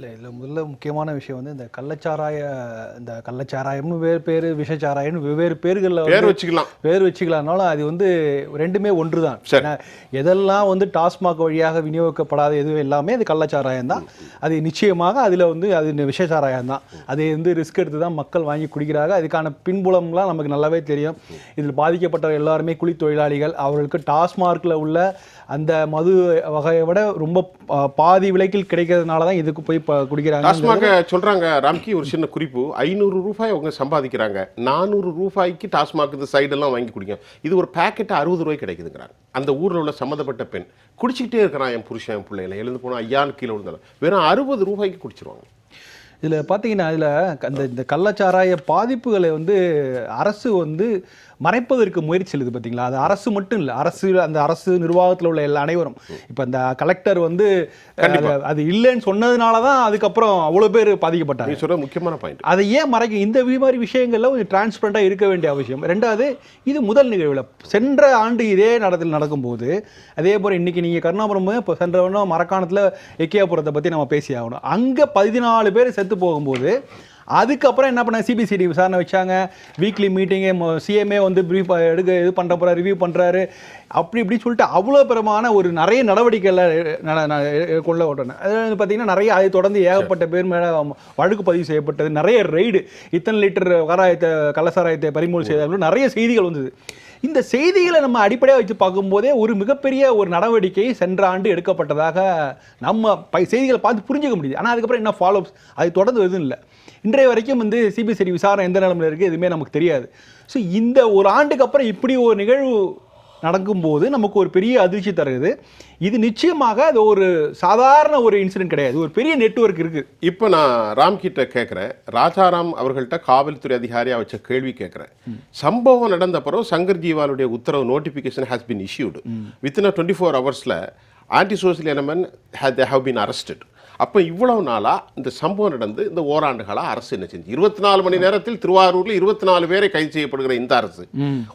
இல்லை இதில் முதல்ல முக்கியமான விஷயம் வந்து இந்த கள்ளச்சாராய இந்த கள்ளச்சாராயம்னு வேறு பேர் விஷச்சாராயம்னு வெவ்வேறு பேர்களில் பேர் வச்சுக்கலாம். பேர் வச்சுக்கலாம்னாலும் அது வந்து ரெண்டுமே ஒன்று தான். எதெல்லாம் வந்து டாஸ்மாக் வழியாக விநியோகிக்கப்படாத எதுவும் எல்லாமே அது கள்ளச்சாராயம் தான் அது நிச்சயமாக அதில் வந்து அது விஷச்சாராயம் தான் அதை வந்து ரிஸ்க் எடுத்து தான் மக்கள் வாங்கி குடிக்கிறாங்க அதுக்கான பின்புலம்லாம் நமக்கு நல்லாவே தெரியும். இதில் பாதிக்கப்பட்ட எல்லாருமே குழி தொழிலாளிகள். அவர்களுக்கு டாஸ்மார்க்கில் உள்ள அந்த மது வகையை விட ரொம்ப பாதி விலைக்கில் கிடைக்கிறதுனால தான் இதுக்கு போய் குடிக்கிறாங்க டாஸ்மாக சொல்றாங்க ராம்கி ஒரு சின்ன குறிப்பு. ஐநூறு ரூபாய் அவங்க சம்பாதிக்கிறாங்க. நானூறு ரூபாய்க்கு டாஸ்மாக் இந்த சைடெல்லாம் வாங்கி குடிக்கும் இது ஒரு பேக்கெட் அறுபது ரூபாய் கிடைக்குதுங்கிறாங்க. அந்த ஊரில் உள்ள சம்மந்தப்பட்ட பெண் குடிச்சிக்கிட்டே இருக்கிறான் என் புருஷன் என் பிள்ளைகளை. எழுந்து போனால் ஐயான்னு கீழே விழுந்தாலும். வெறும் அறுபது ரூபாய்க்கு குடிச்சிருவாங்க. இதில் பார்த்தீங்கன்னா இதில் அந்த இந்த கள்ளச்சாராய பாதிப்புகளை வந்து அரசு வந்து மறைப்பதற்கு முயற்சி செலுது பார்த்தீங்களா அது அரசு மட்டும் இல்லை அரசு அந்த அரசு நிர்வாகத்தில் உள்ள எல்லா அனைவரும். இப்போ இந்த கலெக்டர் வந்து அது- இல்லைன்னு சொன்னதுனால தான் அதுக்கப்புறம் அவ்வளோ பேர் பாதிக்கப்பட்டாங்க. முக்கியமான பாயிண்ட் அதை ஏன் மறைக்க இந்த மாதிரி விஷயங்கள்ல கொஞ்சம் டிரான்ஸ்பரண்டாக இருக்க வேண்டிய அவசியம். ரெண்டாவது இது முதல் நிகழ்வில். சென்ற ஆண்டு இதே நடத்தில் நடக்கும்போது அதே போல் இன்னைக்கு நீங்கள் கருணாபுரம் இப்போ சென்ற மரக்காணத்தில் எக்கியாபுரத்தை பற்றி நம்ம பேசி ஆகணும். அங்கே பதினாலு பேர் செத்து போகும்போது அதுக்கப்புறம் என்ன பண்ண சிபிசிடி விசாரணை வச்சாங்க. வீக்லி மீட்டிங்கு சிஎம்ஏ வந்து ப்ரீஃப் எடுக்க இது பண்ணுற போகிற ரிவ்யூ பண்ணுறாரு அப்படி இப்படி சொல்லிட்டு அவ்வளோ பெருமான ஒரு நிறைய நடவடிக்கைகளை கொள்ள ஓட்டணும் அது வந்து பார்த்தீங்கன்னா நிறைய அதை தொடர்ந்து ஏகப்பட்ட பேர் மேலே வழக்கு பதிவு செய்யப்பட்டது. நிறைய ரெய்டு இத்தனை லிட்டர் கராயத்தை கள்ளசாராயத்தை பறிமுதல் செய்தார்கள் நிறைய செய்திகள் வந்தது. இந்த செய்திகளை நம்ம அடிப்படையாக வச்சு பார்க்கும்போதே ஒரு மிகப்பெரிய ஒரு நடவடிக்கை சென்ற ஆண்டு எடுக்கப்பட்டதாக நம்ம ப செய்திகளை பார்த்து புரிஞ்சுக்க முடியுது. ஆனால் அதுக்கப்புறம் என்ன ஃபாலோப்ஸ் அது தொடர்ந்து எதுவும் இல்லை. இன்றைய வரைக்கும் வந்து சிபிசிடி விசாரணை எந்த நிலைமையில் இருக்குது எதுவுமே நமக்கு தெரியாது. ஸோ இந்த ஒரு ஆண்டுக்கு அப்புறம் இப்படி ஒரு நிகழ்வு நடக்கும்போது நமக்கு ஒரு பெரிய அதிர்ச்சி தருது. இது நிச்சயமாக அது ஒரு சாதாரண ஒரு இன்சிடென்ட் கிடையாது. ஒரு பெரிய நெட்வொர்க் இருக்குது இப்போ நான் ராம் கிட்ட கேட்குறேன் ராஜாராம் அவர்கள்ட்ட காவல்துறை அதிகாரியா வச்ச கேள்வி கேட்குறேன் சம்பவம் நடந்த பிறகு சங்கர் ஜீவாலுடைய உத்தரவு notification has been issued within twenty four ஹவர்ஸில் anti social element they have been arrested அப்போ இவ்வளவு நாளா இந்த சம்பவம் நடந்து இந்த ஓராண்டுகளா அரசு என்ன செஞ்சு இருபத்தி நாலு மணி நேரத்தில் திருவாரூர்ல இருபத்தி நாலு பேரை கைது செய்யப்படுகிற இந்த அரசு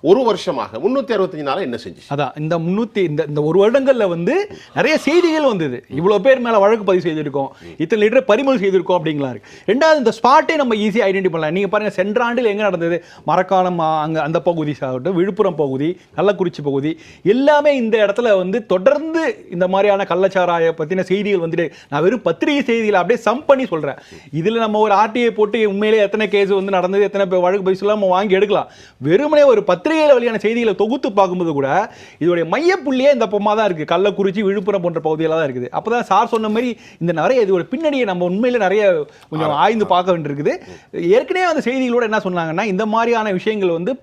ஒரு வருஷமாக முன்னூத்தி அறுபத்தஞ்சு நாளா என்ன செஞ்சு அதான் இந்த முன்னூற்றி இந்த இந்த ஒரு வருடங்களில் வந்து நிறைய செய்திகள் வந்தது. இவ்வளோ பேர் மேலே வழக்கு பதிவு செய்திருக்கோம். இத்தனை லிட்டர் பறிமுதல் செய்திருக்கோம் அப்படிங்களா இருக்கு. ரெண்டாவது இந்த ஸ்பாட்டே நம்ம ஈஸியாக ஐடென்டி பண்ணலாம். நீங்கள் பாருங்கள் சென்ற ஆண்டில் எங்கே நடந்தது? மரக்காணம் அங்கே அந்த பகுதி ஆகட்டும் விழுப்புரம் பகுதி கள்ளக்குறிச்சி பகுதி எல்லாமே இந்த இடத்துல வந்து தொடர்ந்து இந்த மாதிரியான கள்ளச்சாராய பற்றின செய்திகள் வந்துட்டு நான் வெறும் பத்திரிகை செய்திகளை அப்படியே சம் பண்ணி சொல்கிறேன் இதில் நம்ம ஒரு ஆர்டிஐ போட்டு உண்மையிலே எத்தனை கேஸ் வந்து நடந்தது எத்தனை வழக்கு பதிவு நம்ம வாங்கி எடுக்கலாம். வெறுமனே ஒரு பத்திரிகையில் வழியான செய்திகளை தொகுத்து பார்க்கும்போது கூட இதோடைய மையப்புள்ளியே இந்த பக்கமாக தான் இருக்குது கள்ளக்குறிச்சி விழுப்புரம் போன்ற பகுதியில் தான் இருக்குது. அப்போ தான் சார் சொன்ன மாதிரி இந்த நிறைய இது ஒரு பின்னணியை நம்ம உண்மையில நிறைய கொஞ்சம் ஆய்ந்து பார்க்க வேண்டியிருக்குது. ஏற்கனவே அந்த செய்திகளோட என்ன சொன்னாங்கன்னா இந்த மாதிரியான விஷயங்கள் வந்து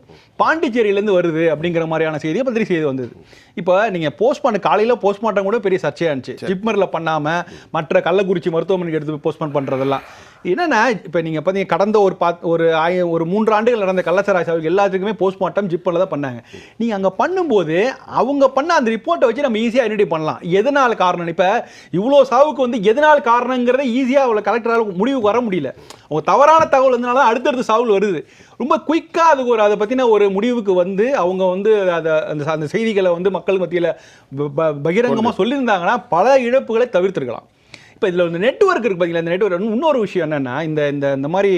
பாண்டிச்சேரியிலேருந்து வருது அப்படிங்கிற மாதிரியான செய்தியை பத்திரிகை செய்தி வந்தது. இப்போ நீங்கள் போஸ்ட்மார்ட்டம் காலையில் போஸ்ட்மார்ட்டம் கூட பெரிய சர்ச்சையாக இருந்துச்சு. ஜிப்மரில் பண்ணாமல் மற்ற கள்ளக்குறிச்சி மருத்துவமனைக்கு எடுத்து போஸ்ட்மார்ட் பண்ணுறதெல்லாம் என்னன்னா இப்போ நீங்கள் பார்த்தீங்க கடந்த ஒரு பாத் ஒரு ஆய ஒரு மூன்று ஆண்டுகள் நடந்த கள்ளச்சாராய சாவுக்கு எல்லாத்துக்குமே போஸ்ட்மார்ட்டம் ஜிப்பரில் தான் பண்ணாங்க. நீங்கள் அங்கே பண்ணும்போது அவங்க பண்ண அந்த ரிப்போர்ட்டை வச்சு நம்ம ஈஸியாக ஐடென்டி பண்ணலாம். எதனால் காரணம்? இப்போ இவ்வளோ சாவுக்கு வந்து எதனால் காரணங்கிறத ஈஸியாக அவ்வளோ கலெக்டரால் முடிவுக்கு வர முடியல. அவங்க தவறான தகவல் இருந்தனால தான் அடுத்தடுத்து சாவுல் வருது. ரொம்ப குயிக்காக அதுக்கு ஒரு அதை பற்றின ஒரு முடிவுக்கு வந்து அவங்க வந்து அதை அந்த அந்த செய்திகளை வந்து மக்கள் மத்தியில் பகிரங்கமாக சொல்லியிருந்தாங்கன்னா பல இழப்புகளை தவிர்த்திருக்கலாம். இப்போ இதில் இந்த நெட்வொர்க் இருக்கு பார்த்தீங்களா இந்த நெட்ஒர்க் இன்னொரு விஷயம் என்னென்னா இந்த இந்த இந்த மாதிரி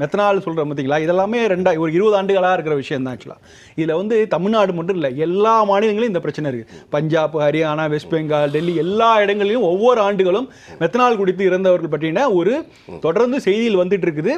மெத்தனால் சொல்கிற பார்த்தீங்களா இதெல்லாமே ரெண்டா ஒரு இருபது ஆண்டுகளாக இருக்கிற விஷயம் தான் ஆக்சுவலாக இதில் வந்து தமிழ்நாடு மட்டும் இல்லை எல்லா மாநிலங்களிலும் இந்த பிரச்சனை இருக்குது பஞ்சாப் ஹரியானா வெஸ்ட் பெங்கால் டெல்லி எல்லா இடங்களிலும் ஒவ்வொரு ஆண்டுகளும் மெத்தனால் குடித்து இறந்தவர்கள் பற்றின ஒரு தொடர்ந்து செய்தியில் வந்துட்டு இருக்குது.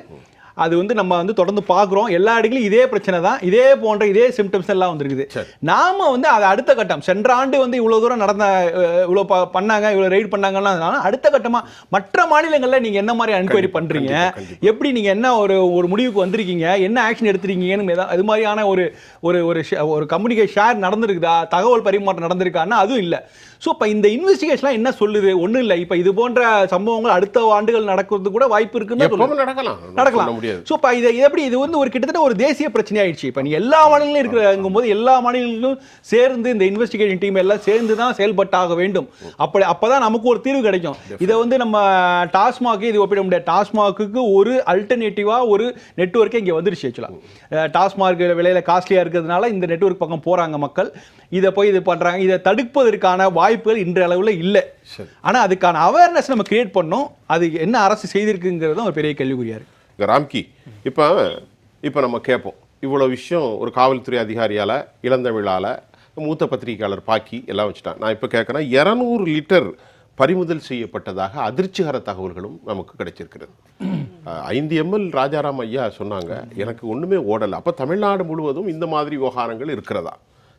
அது வந்து நம்ம வந்து தொடர்ந்து பார்க்குறோம். எல்லா இடங்களிலும் இதே பிரச்சனை தான். இதே போன்ற இதே சிம்டம்ஸ் எல்லாம் வந்திருக்குது. நாம வந்து அது அடுத்த கட்டம். சென்ற ஆண்டு வந்து இவ்வளோ தூரம் நடந்த இவ்வளோ ப- பண்ணாங்க இவ்வளோ ரைட் பண்ணாங்கன்னா அடுத்த கட்டமா மற்ற மாநிலங்களில் நீங்க என்ன மாதிரி என்கொயரி பண்றீங்க? எப்படி நீங்க என்ன ஒரு ஒரு முடிவுக்கு வந்திருக்கீங்க? என்ன ஆக்ஷன் எடுத்திருக்கீங்கன்னு அது மாதிரியான ஒரு ஒரு ஒரு ஷே- ஒரு கம்யூனிகேட் ஷேர் நடந்திருக்குதா? தகவல் பரிமாற்றம் நடந்திருக்கான்னா அதுவும் இல்லை. ஸோ இப்போ இந்த இன்வெஸ்டிகேஷன்லாம் என்ன சொல்லுது? ஒன்றும் இல்லை. இப்போ இது போன்ற சம்பவங்கள் அடுத்த ஆண்டுகள் நடக்கிறது கூட வாய்ப்பு இருக்குன்னு நடக்கலாம். நடக்கலாம். முடியாது. ஸோ இப்போ இதை எப்படி இது வந்து ஒரு கிட்டத்தட்ட ஒரு தேசிய பிரச்சனை ஆயிடுச்சு இப்போ நீ எல்லா மாநிலங்களும் இருக்கிறங்கும் போது எல்லா மாநிலங்களும் சேர்ந்து இந்த இன்வெஸ்டிகேஷன் டீம் எல்லாம் சேர்ந்து தான் செயல்பட்டாக வேண்டும். அப்படி அப்பதான் நமக்கு ஒரு தீர்வு கிடைக்கும். இதை வந்து நம்ம டாஸ்மாக் இது ஒப்பிட முடியாது. டாஸ்மாக்கு ஒரு அல்டர்னேட்டிவா ஒரு நெட்வொர்க்கே இங்கே வந்துருச்சு ஆக்சுவலாக டாஸ்மாக் விலையில காஸ்ட்லியாக இருக்கிறதுனால இந்த நெட்வொர்க் பக்கம் போறாங்க மக்கள். இதை போய் இது பண்றாங்க. இதை தடுப்பதற்கான வாய்ப்புகள் இன்றைய அளவில் இல்லை. சரி. ஆனா அதுக்கான அவேர்னஸ் நம்ம கிரியேட் பண்ணோம். அது என்ன அரசு செய்திருக்குங்கிறது தான் ஒரு பெரிய கேள்விக்குறியா இருக்கு இங்க ராம்கி இப்போ இப்போ நம்ம கேட்போம் இவ்வளோ விஷயம் ஒரு காவல்துறை அதிகாரியால் இளந்தமிழால மூத்த பத்திரிகையாளர் பாக்கி எல்லாம் வச்சுட்டான். நான் இப்போ கேட்குறேன் இரநூறு லிட்டர் பறிமுதல் செய்யப்பட்டதாக அதிர்ச்சிகர தகவல்களும் நமக்கு கிடைச்சிருக்கிறது. ஐந்து எம்எல் ராஜாராம் ஐயா சொன்னாங்க எனக்கு ஒன்றுமே ஓடலை. அப்போ தமிழ்நாடு முழுவதும் இந்த மாதிரி விவகாரங்கள் இருக்கிறதா?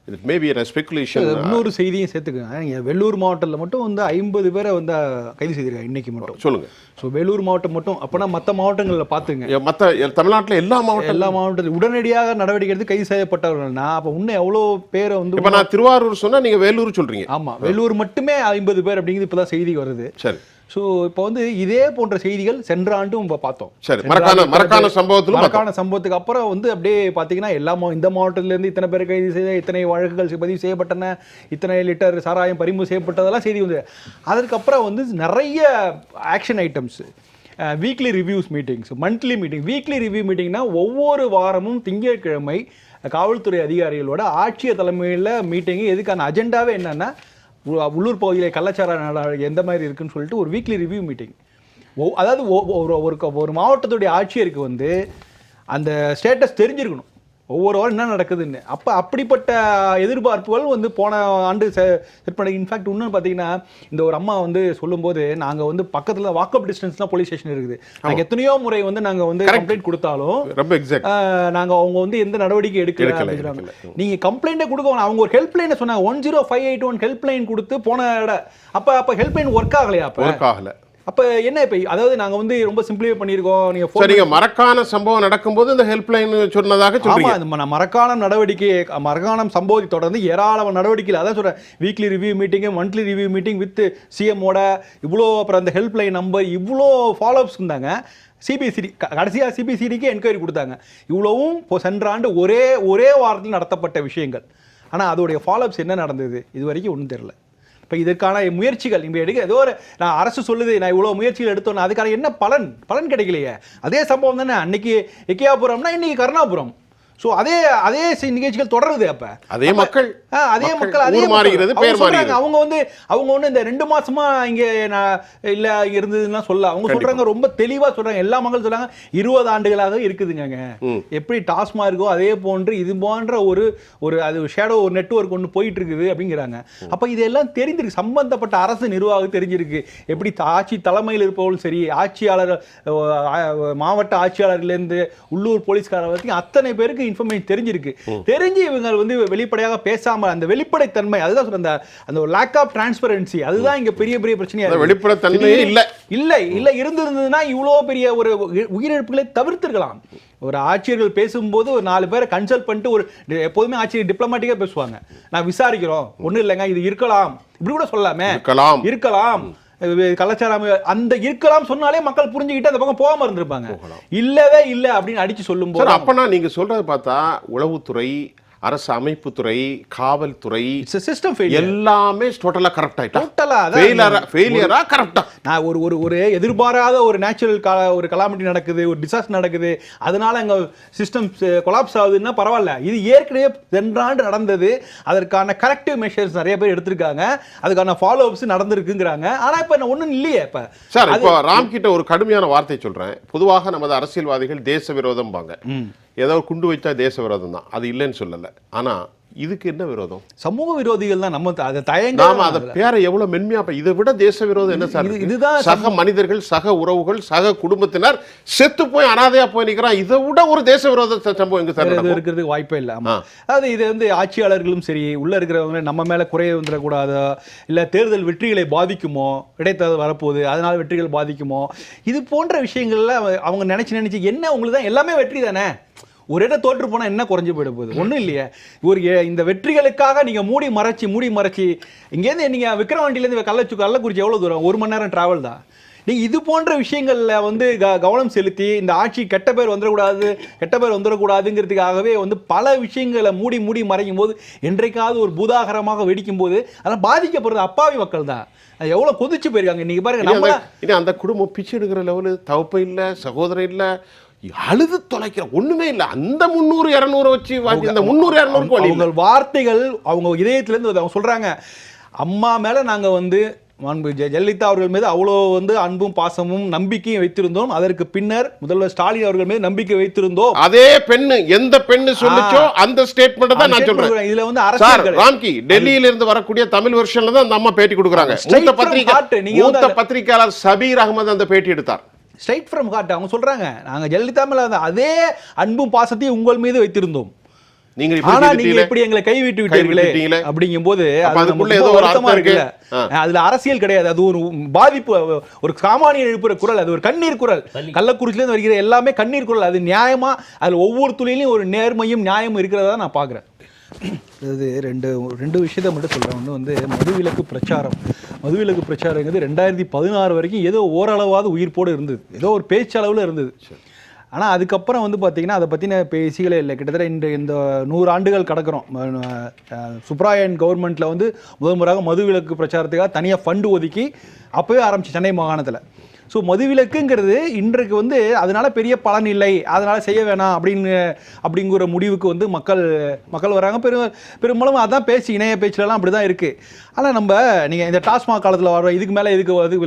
இட் மேபி ஸ்பெகுலேஷன் இன்னொரு செய்தியும் சேர்த்துக்கங்க. வெள்ளூர் மாவட்டத்தில் மட்டும் வந்து ஐம்பது பேரை வந்து கைது செய்திருக்காங்க இன்னைக்கு மட்டும். சொல்லுங்க. ஸோ வேலூர் மாவட்டம் மட்டும் அப்போனா மற்ற மாவட்டங்களில் பார்த்துங்க. மற்ற தமிழ்நாட்டில் எல்லா மாவட்டம் எல்லா மாவட்டத்திலும் உடனடியாக நடவடிக்கை எடுத்து கைது செய்யப்பட்டவர்கள்னா அப்போ இன்னும் எவ்வளோ பேரை வந்து இப்போ நான் திருவாரூர் சொன்னா நீங்க வேலூர் சொல்றீங்க. ஆமா வெள்ளூர் மட்டுமே ஐம்பது பேர் அப்படிங்கிறது இப்பதான் செய்தி வருது. சரி. ஸோ இப்போ வந்து இதே போன்ற செய்திகள் சென்ற ஆண்டும் நம்ம பார்த்தோம். சரி இத்தனை சம்பவத்திலும் பேர் மறக்கான சம்பவத்துக்கு அப்புறம் வந்து அப்படியே பார்த்தீங்கன்னா எல்லா இந்த மாவட்டத்துல இருந்து இத்தனை பேர் கைது செய்த இத்தனை வழக்குகள் பதிவு செய்யப்பட்டன. இத்தனை லிட்டர் சாராயம் பறிமுதல் செய்யப்பட்டதெல்லாம் செய்தி வந்து அதற்கப்புறம் வந்து நிறைய action items weekly reviews meetings monthly meeting weekly review மீட்டிங்னா ஒவ்வொரு வாரமும் திங்கட்கிழமை காவல்துறை அதிகாரிகளோட ஆட்சியர் தலைமையில் மீட்டிங் எதுக்கான அஜெண்டாவே என்னன்னா உள்ளூர் பகுதியில் கலாச்சார நட- எந்த மாதிரி இருக்குன்னு சொல்லிட்டு ஒரு வீக்லி ரிவ்யூ மீட்டிங் அதாவது ஒரு ஒரு ஒரு மாவட்டத்துடைய ஆட்சியருக்கு வந்து அந்த ஸ்டேட்டஸ் தெரிஞ்சிருக்கணும். ஒவ்வொரு வாரம் என்ன நடக்குதுன்னு. அப்போ அப்படிப்பட்ட எதிர்பார்ப்புகள் வந்து போன ஆண்டு செட் பண்ண இன்ஃபேக்ட் இன்னும் பார்த்தீங்கன்னா இந்த ஒரு அம்மா வந்து சொல்லும்போது நாங்கள் வந்து பக்கத்தில் வாக்கப் டிஸ்டன்ஸ்லாம் போலீஸ் ஸ்டேஷன் இருக்குது. நாங்கள் எத்தனையோ முறை வந்து நாங்கள் வந்து கம்ப்ளைண்ட் கொடுத்தாலும் ரொம்ப எக்ஸாக்ட் ஆஹ் நாங்க அவங்க வந்து எந்த நடவடிக்கை எடுக்கல எடுக்கல, அப்படிங்கிறாங்க. எடுக்கல. நீங்க கம்ப்ளைண்ட்டே கொடுக்க வேணாம். அவங்க ஒரு ஹெல்ப்லைனை சொன்னாங்க. One zero five eight one helpline கொடுத்து போன இடம் அப்ப அப்ப ஹெல்ப்லைன் ஒர்க் ஆகலையா அப்ப? ஒர்க் ஆகல. அப்ப என்ன இப்ப அதாவது நாங்க வந்து ரொம்ப சிம்பிளிஃபை பண்ணியிருக்கோம் நீங்க phone சரிங்க மறக்கான சம்பவம் நடக்கும்போது இந்த ஹெல்ப்லைன் சொன்னதாக ஆமா சொல்றீங்க. இந்த ம- மரக்காணம் நடவடிக்கை மரக்காணம் சம்பவத்தை தொடர்ந்து ஏராளமான நடவடிக்கைகள். அதான் சொல்றேன் weekly review meeting monthly review meeting with சிஎம்மோட இவ்வளோ அப்புறம் அந்த ஹெல்ப்லைன் நம்பர் இவ்வளோ ஃபாலோஅப்ஸ் இருந்தாங்க. சிபிசிடி கடைசியாக சிபிசிடிக்கு என்கொயரி கொடுத்தாங்க. இவ்வளவும் இப்போ சென்ற ஆண்டு ஒரே ஒரே வாரத்தில் நடத்தப்பட்ட விஷயங்கள். ஆனால் அதோடைய ஃபாலோஅப்ஸ் என்ன நடந்தது? இது வரைக்கும் ஒன்றும் தெரியல. இப்போ இதற்கான முயற்சிகள் இப்போ எடுக்க ஏதோ ஒரு நான் அரசு சொல்லுது நான் இவ்வளோ முயற்சிகள் எடுத்தோன்னு அதுக்கான என்ன பலன்? பலன் கிடைக்கலையே. அதே சம்பவம் தானே அன்னைக்கு எக்கியாபுரம்னா இன்னைக்கு கருணாபுரம். ஸோ அதே அதே நிகழ்ச்சிகள் தொடருது அப்ப. அதே மக்கள் அதே மக்கள். அதே. மாறுகிறது, சொல்றாங்க, மாறுகிறது. அவங்க வந்து அவங்க ஒண்ணு இந்த ரெண்டு மாசமா இங்க நான் இல்ல இருந்ததுன்னா சொல்ல அவங்க சொல்றாங்க ரொம்ப தெளிவா சொல்றாங்க. எல்லா மக்கள் சொல்றாங்க இருபது ஆண்டுகளாக இருக்குதுங்க எப்படி டாஸ்மா இருக்கோ அதே போன்று இது போன்ற ஒரு ஒரு அது ஷேடோ ஒரு நெட்வொர்க் ஒன்று போயிட்டு இருக்குது அப்படிங்கிறாங்க அப்ப இதெல்லாம் தெரிஞ்சிருக்கு. சம்பந்தப்பட்ட அரசு நிர்வாகம் தெரிஞ்சிருக்கு. எப்படி ஆட்சி தலைமையில் இருப்பவர்களும் சரி ஆட்சியாளர் மாவட்ட ஆட்சியாளர்லேருந்து உள்ளூர் போலீஸ்காரர் வரைக்கும் அத்தனை பேருக்கு இன்ஃபர்மேஷன் தெரிஞ்சிருக்கு. தெரிஞ்சு இவங்க வந்து வெளிப்படையாக பேசாம அந்த வெளிப்படைத்தன்மை அதுதான் சொல்ற அந்த அந்த லேக் ஆஃப் டிரான்ஸ்பரன்சி அதுதான் இங்க பெரிய பெரிய பிரச்சனையா இது- இல்ல. இல்லை இல்லை இருந்திருந்ததுன்னா இவ்வளோ பெரிய ஒரு உயி- உயிரிழப்புகளை தவிர்த்திருக்கலாம். ஒரு ஆட்சியர்கள் பேசும்போது ஒரு நாலு பேரை கன்சல்ட் பண்ணிட்டு ஒரு எப்போதுமே ஆட்சியர் டிப்ளமேட்டிக்காக பேசுவாங்க. நான் விசாரிக்கிறோம். ஒன்றும் இல்லைங்க இது இருக்கலாம். இப்படி கூட சொல்லலாமே. இருக்கலாம். கலாச்சாரம் அந்த இருக்கலாம் சொன்னாலே மக்கள் புரிஞ்சுக்கிட்டு அந்த பக்கம் போகாம இருந்திருப்பாங்க. இல்லவே இல்லை அப்படின்னு அடிச்சு சார் சொல்லும்போது அப்பனா நீங்க சொல்றதை பார்த்தா உளவுத்துறை அரசு அமைப்புத்துறை காவல்துறை சிஸ்டம் எல்லாமே டோட்டலா கரெக்ட் ஆயிட்டா. Total ஆ, அதான் ஃபெயிலியரா ஃபெயிலியரா கரெக்டா நான் ஒரு ஒரு ஒரு எதிர்பாராத ஒரு நேச்சுரல் கா ஒரு கலாமிட்டி நடக்குது ஒரு டிசாஸ்டர் நடக்குது. அதனால எங்க சிஸ்டம் கொலாப்ஸ் ஆகுதுன்னா பரவாயில்ல. இது ஏற்கனவே சென்றாண்டு நடந்தது. அதற்கான கரெக்டிவ் மெஷர்ஸ் நிறைய பேர் எடுத்திருக்காங்க. அதுக்கான ஃபாலோ அப்ஸ் நடந்திருக்குங்கிறாங்க. ஆனா இப்ப என்ன ஒண்ணும் இல்லையே இப்ப. சார் இப்போ ராம் கிட்ட ஒரு கடுமையான வார்த்தை சொல்றேன். பொதுவாக நமது அரசியல்வாதிகள் தேச விரோதம் பாங்க ஏதோ குண்டு வைச்சா தேச விரோதம் தான் அது இல்லைன்னு சொல்லலை. ஆனால் இதுக்கு என்ன விரோதம்? சமூக விரோதிகள் தான் நம்ம அதை தயங்க நாம அதை பேரை எவ்வளவு மென்மையா ப- இதை விட தேச விரோதம் என்ன சார்? இதுதான் சக மனிதர்கள் சக உறவுகள் சக குடும்பத்தினர் செத்து போய் அனாதையா போய் நிக்கிறான் இதை விட ஒரு தேச விரோத சம்பவம் எங்க சார்? இருக்கிறதுக்கு வாய்ப்பே இல்லை. ஆமா. அதாவது இது வந்து ஆட்சியாளர்களும் சரி உள்ள இருக்கிறவங்க நம்ம மேல குறைய வந்துடக்கூடாதோ? இல்ல தேர்தல் வெற்றிகளை பாதிக்குமோ? இடைத்தேர்தல் வரப்போகுது அதனால வெற்றிகள் பாதிக்குமோ? இது போன்ற விஷயங்கள்ல அவ- அவங்க நினைச்சு நினைச்சு என்ன உங்களுக்கு தான் எல்லாமே வெற்றி தானே? ஒரு இடம் தோற்று போனா என்ன குறைஞ்சு போயிட போகுது? ஒண்ணும் இல்லையே. ஒரு இந்த வெற்றிகளுக்காக நீங்க மூடி மறைச்சி மூடி மறைச்சி இங்கேருந்து நீங்க விக்ரவாண்டியிலேருந்து கள்ளச்சு கள்ளக்குறிச்சி எவ்வளவு தூரம்? ஒரு மணி நேரம் டிராவல் தான். நீங்க இது போன்ற விஷயங்கள்ல வந்து க- கவனம் செலுத்தி இந்த ஆட்சி கெட்ட பேர் வந்துடக்கூடாது கெட்ட பேர் வந்துடக்கூடாதுங்கிறதுக்காகவே வந்து பல விஷயங்களை மூடி மூடி மறைக்கும் போது என்றைக்காவது ஒரு பூதாகரமாக வெடிக்கும் போது அதெல்லாம் பாதிக்கப்படுறது அப்பாவி மக்கள் தான். அது எவ்வளவு கொதிச்சு போயிருக்காங்க. நீங்க பாருங்க இனி நம்ம அந்த குடும்பம் பிச்சை எடுக்கிற லெவலு தவப்ப இல்ல சகோதரன் இல்ல அழுது தொலைக்கிற. ஒண்ணுமே இல்ல. அந்த முந்நூறு இரநூறு வச்சு இந்த முந்நூறு இல்ல. அவங்க வார்த்தைகள் அவங்க இதயத்துல இருந்து வருது. அவங்க சொல்றாங்க அம்மா மேல நாங்க வந்து ஜெ- ஜெயலலிதா அவர்கள் மீது அவ்வளோ வந்து அன்பும் பாசமும் நம்பிக்கையும் வைத்திருந்தோம். அதற்கு பின்னர் முதல்வர் ஸ்டாலின் அவர்கள் மீது நம்பிக்கை வைத்திருந்தோம். அதே பெண்ணு எந்த பெண்ணு சொல்லுச்சோ அந்த ஸ்டேட்மெண்ட் தான் நான் சொல்றேன். இதுல வந்து கிடையாது. ராம்கி டெல்லியில இருந்து வரக்கூடிய தமிழ் வெர்ஷன்ல தான் அந்த அம்மா பேட்டி கொடுக்குறாங்க. மூத்த பத்திரிகை மூத்த பத்திரிகையாளர் சபீர் அகமது அந்த பேட்டி எடுத்தார். ஸ்ட்ரைட் ஃப்ரம் ஹார்ட் அவங்க சொல்றாங்க. நாங்க ஜெயலலிதா மேல அதே அன்பும் பாசத்தையும் உங்கள் மீது வைத்திருந்தோம். நீங்க ஆனா இப்படி நீங்க. எப்படி எங்களை கைவிட்டு விட்டீர்களே விட்டீங்களே. அப்படிங்கும்போது அப்ப அது அதுக்குள்ள நமக்கு ஏதோ ரொம்ப ஒரு வருத்தமா அர்த்தம் இருக்கு. இருக்குல்ல அதுல அரசியல் கிடையாது. அது ஒரு பாதிப்பு ஒரு சாமானிய எழுப்புற குரல் அது ஒரு கண்ணீர் குரல். கள்ளக்குறிச்சில இருந்து வருகிற எல்லாமே கண்ணீர் குரல். அது நியாயமா அதுல ஒவ்வொரு துளியிலையும் ஒரு நேர்மையும் நியாயமும் இருக்கிறதா நான் பாக்குறேன். அது ரெண்டு ரெண்டு விஷயத்த மட்டும் சொல்றேன். ஒன்று வந்து மதுவிலக்கு பிரச்சாரம். மதுவிலக்கு பிரச்சாரங்கிறது ரெண்டாயிரத்தி பதினாறு வரைக்கும் ஏதோ ஓரளவாவது உயிர்ப்போடு இருந்தது. ஏதோ ஒரு பேச்சளவில் இருந்தது. ஆனால் அதுக்கப்புறம் வந்து பார்த்தீங்கன்னா அதை பற்றின பேசிகளே இல்லை. கிட்டத்தட்ட இந்த இந்த நூறு ஆண்டுகள் கடக்கிறோம். சுப்ராயன் கவர்மெண்ட்டில் வந்து முதல் முறையாக மதுவிலக்கு பிரச்சாரத்துக்காக தனியாக ஃபண்டு ஒதுக்கி அப்போவே ஆரம்பிச்சு சென்னை மாகாணத்தில். ஸோ மதுவிலக்குங்கிறது இன்றைக்கு வந்து அதனால பெரிய பலன் இல்லை. அதனால செய்ய வேணாம் அப்படின்னு அப்படிங்கிற முடிவுக்கு வந்து மக்கள் மக்கள் வராங்க. பெரும் பெரும்பாலும் அதான் பேச்சு இணைய பேச்சுலலாம் அப்படி தான் இருக்குது ஆனால் நம்ம நீங்கள் இந்த டாஸ்மாக் காலத்தில் வர இதுக்கு மேலே இதுக்கு அது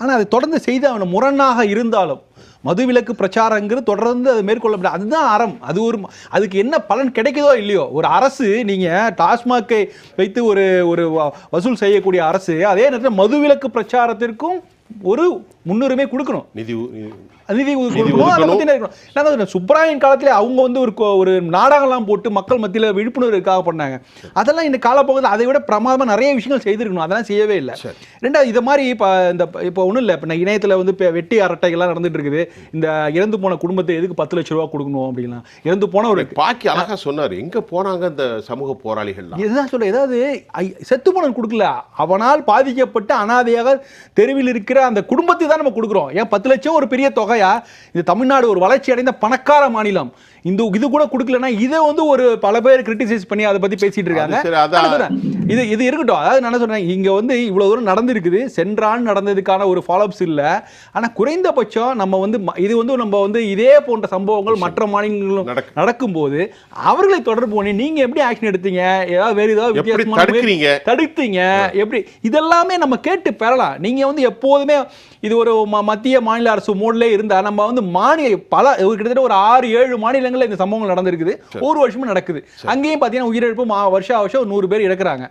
ஆனால் அது தொடர்ந்து செய்து அவன் முரணாக இருந்தாலும் மதுவிலக்கு பிரச்சாரங்கிறது தொடர்ந்து அது மேற்கொள்ளப்பட அதுதான் அறம். அது ஒரு அதுக்கு என்ன பலன் கிடைக்குதோ இல்லையோ ஒரு அரசு நீங்கள் டாஸ்மாக்கை வைத்து ஒரு ஒரு வ- வசூல் செய்யக்கூடிய அரசு அதே நேரத்தில் மதுவிலக்கு பிரச்சாரத்திற்கும் ஒரு முன்னுரிமை கொடுக்கணும். நிதி நிதி- கொடுக்கணும். அதை. பத்தி இருக்கணும். நான் சுப்பராயன் காலத்துல அவங்க வந்து ஒரு ஒரு நாடகம்லாம் போட்டு மக்கள் மத்தியில விழிப்புணர்வுக்காக பண்ணாங்க. அதெல்லாம் இந்த காலப்போக்கில் அதை விட பிரமாதமா நிறைய விஷயங்கள் செய்திருக்கணும். அதெல்லாம் செய்யவே இல்லை. ரெண்டாவது இது மாதிரி இப்போ இந்த இப்போ ஒன்றும் இல்லை. இப்போ நான் இணையத்தில் வந்து இப்போ வெட்டி அரட்டைகள்லாம் நடந்துட்டு இருக்குது. இந்த இறந்து போன குடும்பத்தை எதுக்கு பத்து லட்ச ரூபா கொடுக்கணும் அப்படின்னா இறந்து போன ஒரு பாக்கி அழகா சொன்னாரு. எங்க போனாங்க இந்த சமூக போராளிகள்லாம்? இதுதான் சொல்ல ஏதாவது செத்து போனவன் கொடுக்கல. அவனால் பாதிக்கப்பட்டு அனாதையாக தெருவில் இருக்கிற அந்த குடும்பத்தை தான் நம்ம கொடுக்குறோம். ஏன் பத்து லட்சம் ஒரு பெரிய தொகையா? இந்த தமிழ்நாடு ஒரு வளர்ச்சி அடைந்த பணக்கார மாநிலம். இந்த இது கூட கொடுக்கலன்னா இதை வந்து ஒரு பல பேர் கிரிட்டிசைஸ் பண்ணி அதை பத்தி பேசிட்டு இருக்காங்க. இது இது இருக்கட்டும். அதாவது நான் என்ன சொல்றேன்? இங்க வந்து இவ்வளவு தூரம் நடந்திருக்குது. சென்ற ஆண்டு நடந்ததுக்கான ஒரு ஃபாலோஅப்ஸ் இல்ல. ஆனா குறைந்தபட்சம் நம்ம வந்து இது வந்து நம்ம வந்து இதே போன்ற சம்பவங்கள் மற்ற மாநிலங்களும் நடக்கு. நடக்கும்போது அவர்களை தொடர்பு பண்ணி நீங்க எப்படி ஆக்ஷன் எடுத்தீங்க? ஏதாவது வேற ஏதாவது வித்தியாசமான? தடுத்தீங்க? எப்படி? இதெல்லாமே நம்ம கேட்டு பெறலாம். நீங்க வந்து எப்போதுமே இது ஒரு மத்திய மாநில அரசு மோட்ல இருந்தா நம்ம வந்து மாநில பல கிட்டத்தட்ட ஒரு ஆறு ஏழு மாநிலங்கள்ல இந்த சம்பவங்கள் நடந்திருக்குது. ஒரு வருஷமும் நடக்குது. அங்கேயும் பார்த்தீங்கன்னா உயிரிழப்பு வருஷம் வருஷம் நூறு பேர் இறக்குறாங்க.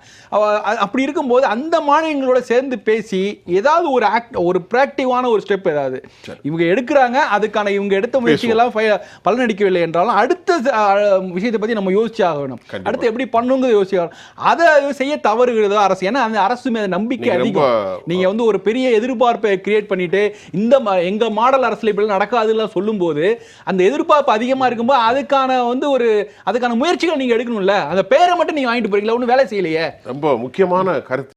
அப்படி இருக்கும்போது அந்த மாநிலங்களோட சேர்ந்து பேசி ஏதாவது ஒரு ஆக்ட் ஒரு ப்ராக்டிவான ஒரு ஸ்டெப் ஏதாவது இவங்க எடுக்கிறாங்க. அதுக்கான இவங்க எடுத்த முயற்சிகள்லாம் பலனடிக்கவில்லை என்றாலும் அடுத்த விஷயத்தை பத்தி நம்ம யோசிச்சு ஆக வேணும். அடுத்து எப்படி பண்ணுங்கிறது யோசிச்சு. அதை செய்ய தவறுகிறதோ அரசு? ஏன்னா அந்த அரசு மேல நம்பிக்கை அதிகம். ரொம்ப- நீங்க வந்து ஒரு பெரிய எதிர்பார்ப்பை கிரியேட் பண்ணிட்டு இந்த எங்க மாடல் அரசியல் இப்படி நடக்காதுலாம் சொல்லும்போது அந்த எதிர்பார்ப்பு அதிகமா இருக்கும்போது அதுக்கான வந்து ஒரு அதுக்கான முயற்சிகள் நீங்க எடுக்கணும்ல? அந்த பேரை மட்டும் நீங்க வாங்கிட்டு போறீங்களா? ஒன்றும் வேலை செய்யலையே. ரொம்ப முக்கியமான கருத்து.